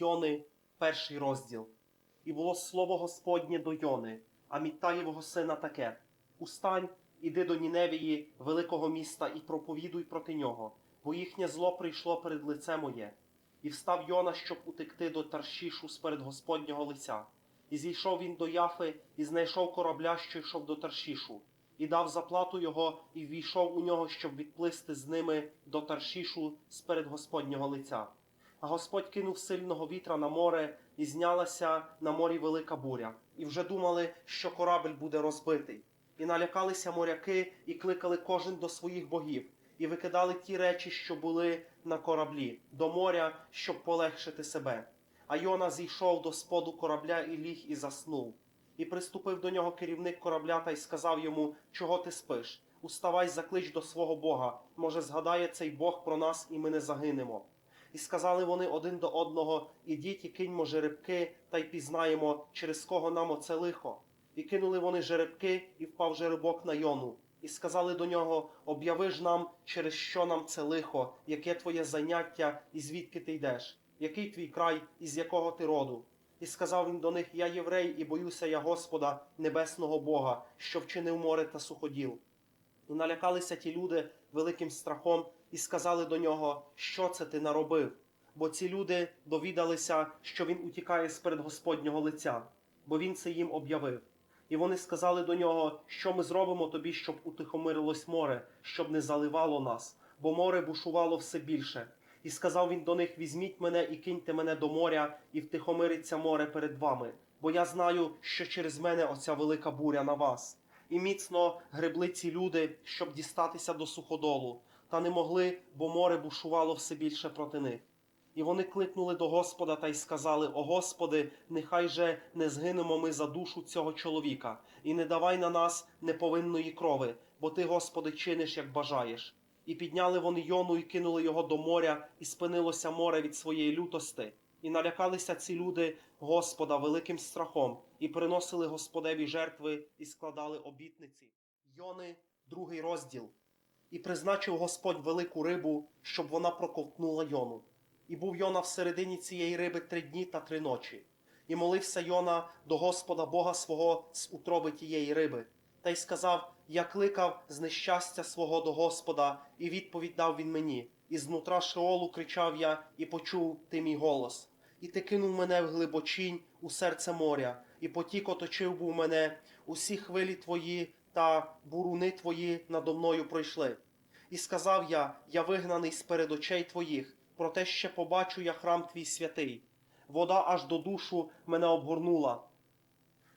Йони, перший розділ. І було слово Господнє до Йони, а Міттаєвого сина таке: Устань, іди до Ніневії, великого міста, і проповідуй проти нього, бо їхнє зло прийшло перед лице моє. І встав Йона, щоб утекти до Таршішу сперед Господнього лиця. І зійшов він до Яфи, і знайшов корабля, що йшов до Таршішу, і дав заплату його, і ввійшов у нього, щоб відплисти з ними до Таршішу сперед Господнього лиця. А Господь кинув сильного вітра на море, і знялася на морі велика буря. І вже думали, що корабель буде розбитий. І налякалися моряки, і кликали кожен до своїх богів, і викидали ті речі, що були на кораблі, до моря, щоб полегшити себе. А Йона зійшов до споду корабля і ліг і заснув. І приступив до нього керівник корабля та й сказав йому: Чого ти спиш? Уставай, заклич до свого Бога. Може, згадає цей Бог про нас, і ми не загинемо. І сказали вони один до одного: Ідіть і киньмо жеребки, та й пізнаємо, через кого нам оце лихо. І кинули вони жеребки, і впав жеребок на Йону. І сказали до нього: Об'яви ж нам, через що нам це лихо, яке твоє заняття, і звідки ти йдеш, який твій край, і з якого ти роду. І сказав він до них: Я єврей, і боюся я Господа, небесного Бога, що вчинив море та суходіл. І налякалися ті люди великим страхом, і сказали до нього, що це ти наробив. Бо ці люди довідалися, що він утікає з перед Господнього лиця, бо він це їм об'явив. І вони сказали до нього, що ми зробимо тобі, щоб утихомирилось море, щоб не заливало нас, бо море бушувало все більше. І сказав він до них: Візьміть мене і киньте мене до моря, і втихомириться море перед вами, бо я знаю, що через мене оця велика буря на вас. І міцно гребли ці люди, щоб дістатися до суходолу, та не могли, бо море бушувало все більше проти них. І вони кликнули до Господа та й сказали: О Господи, нехай же не згинемо ми за душу цього чоловіка, і не давай на нас неповинної крови, бо ти, Господи, чиниш, як бажаєш. І підняли вони Йону і кинули його до моря, і спинилося море від своєї лютости. І налякалися ці люди Господа великим страхом, і приносили Господеві жертви, і складали обітниці. Йони, другий розділ. І призначив Господь велику рибу, щоб вона проковтнула Йону. І був Йона всередині цієї риби три дні та три ночі. І молився Йона до Господа Бога свого з утроби тієї риби. Та й сказав: Я кликав з нещастя свого до Господа, і відповідь дав він мені. І знутра Шеолу кричав я, і почув ти мій голос. І ти кинув мене в глибочинь у серце моря, і потік оточив був мене, усі хвилі твої та буруни твої надо мною пройшли. І сказав я: Я вигнаний з перед очей твоїх, проте ще побачу я храм твій святий. Вода аж до душу мене обгорнула,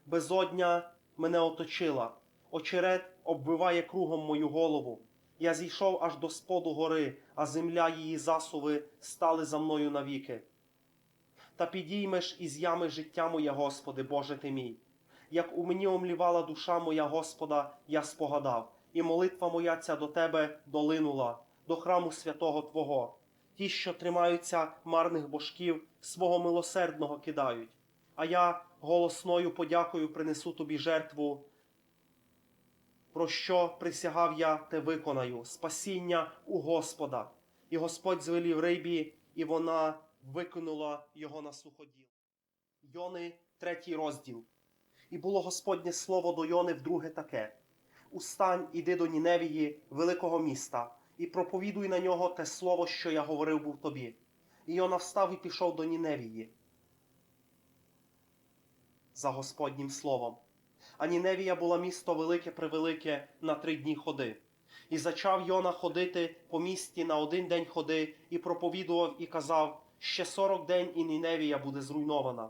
безодня мене оточила, очерет обвиває кругом мою голову. Я зійшов аж до споду гори, а земля її засуви стали за мною навіки. Та підіймеш із ями життя моє, Господи, Боже ти мій. Як у мені омлівала душа моя Господа, я спогадав, і молитва моя ця до Тебе долинула, до храму святого Твого. Ті, що тримаються марних божків, свого милосердного кидають. А я голосною подякою принесу тобі жертву, про що присягав я те виконаю, спасіння у Господа. І Господь звелів рибі, і вона викинула його на суходіл. Йони, третій розділ. І було Господнє слово до Йони вдруге таке: Устань, іди до Ніневії, великого міста, і проповідуй на нього те слово, що я говорив був тобі. І Йона встав і пішов до Ніневії. За Господнім словом. А Ніневія була місто велике превелике на три дні ходи. І зачав Йона ходити по місті на один день ходи, і проповідував і казав: ще сорок день, і Ніневія буде зруйнована.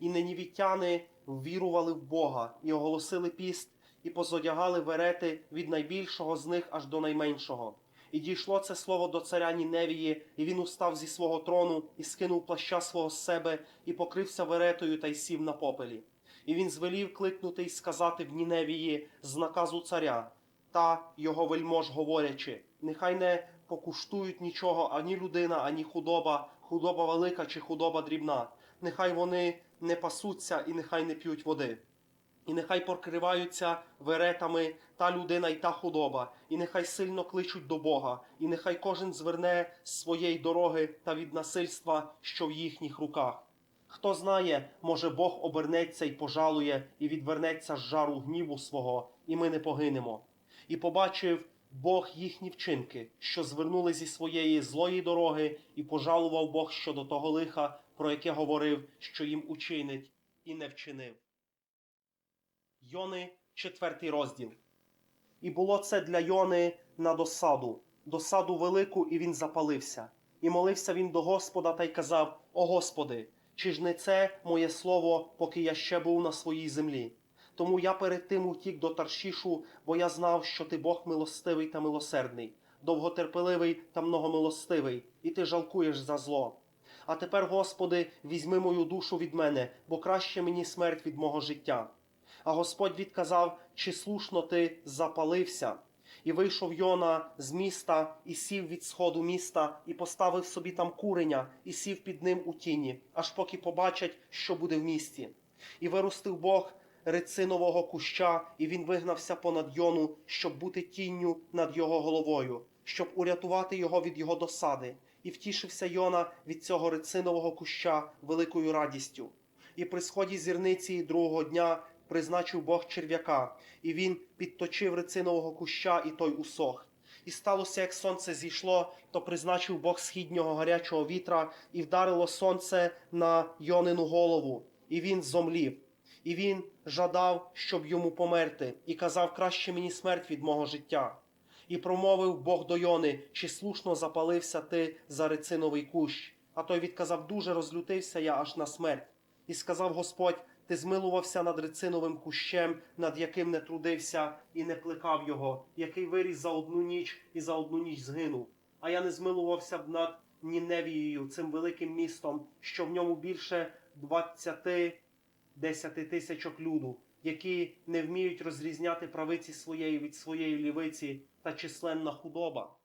І ненівітяни ввірували в Бога, і оголосили піст, і позодягали верети від найбільшого з них аж до найменшого. І дійшло це слово до царя Ніневії, і він устав зі свого трону, і скинув плаща свого з себе, і покрився веретою та й сів на попелі. І він звелів кликнути й сказати в Ніневії з наказу царя та його вельмож говорячи: нехай не покуштують нічого ані людина, ані худоба, худоба велика чи худоба дрібна. Нехай вони не пасуться і нехай не п'ють води. І нехай покриваються веретами та людина і та худоба, і нехай сильно кличуть до Бога, і нехай кожен зверне з своєї дороги та від насильства, що в їхніх руках. Хто знає, може Бог обернеться і пожалує, і відвернеться з жару гніву свого, і ми не погинемо. І побачив Бог їхні вчинки, що звернули зі своєї злої дороги, і пожалував Бог щодо того лиха, про яке говорив, що їм учинить, і не вчинив. Йони, четвертий розділ. І було це для Йони на досаду, досаду велику, і він запалився. І молився він до Господа та й казав: О Господи, чи ж не це моє слово, поки я ще був на своїй землі? Тому я перед тим утік до Таршішу, бо я знав, що ти Бог милостивий та милосердний, довготерпеливий та многомилостивий, і ти жалкуєш за зло. А тепер, Господи, візьми мою душу від мене, бо краще мені смерть від мого життя. А Господь відказав, чи слушно ти запалився. І вийшов Йона з міста, і сів від сходу міста, і поставив собі там куреня, і сів під ним у тіні, аж поки побачать, що буде в місті. І виростив Бог рецинового куща, і він вигнався понад Йону, щоб бути тінню над його головою, щоб урятувати його від його досади. І втішився Йона від цього рецинового куща великою радістю. І при сході зірниці другого дня призначив Бог черв'яка, і він підточив рецинового куща, і той усох. І сталося, як сонце зійшло, то призначив Бог східнього гарячого вітра, і вдарило сонце на Йонину голову, і він зомлів. І він жадав, щоб йому померти, і казав, краще мені смерть від мого життя. І промовив Бог до Йони, чи слушно запалився ти за рециновий кущ. А той відказав, дуже розлютився я аж на смерть. І сказав Господь, ти змилувався над рециновим кущем, над яким не трудився і не плекав його, який виріс за одну ніч і за одну ніч згинув. А я не змилувався б над Ніневією, цим великим містом, що в ньому більше двадцяти десяти тисячок люду, які не вміють розрізняти правиці своєї від своєї лівиці та численна худоба.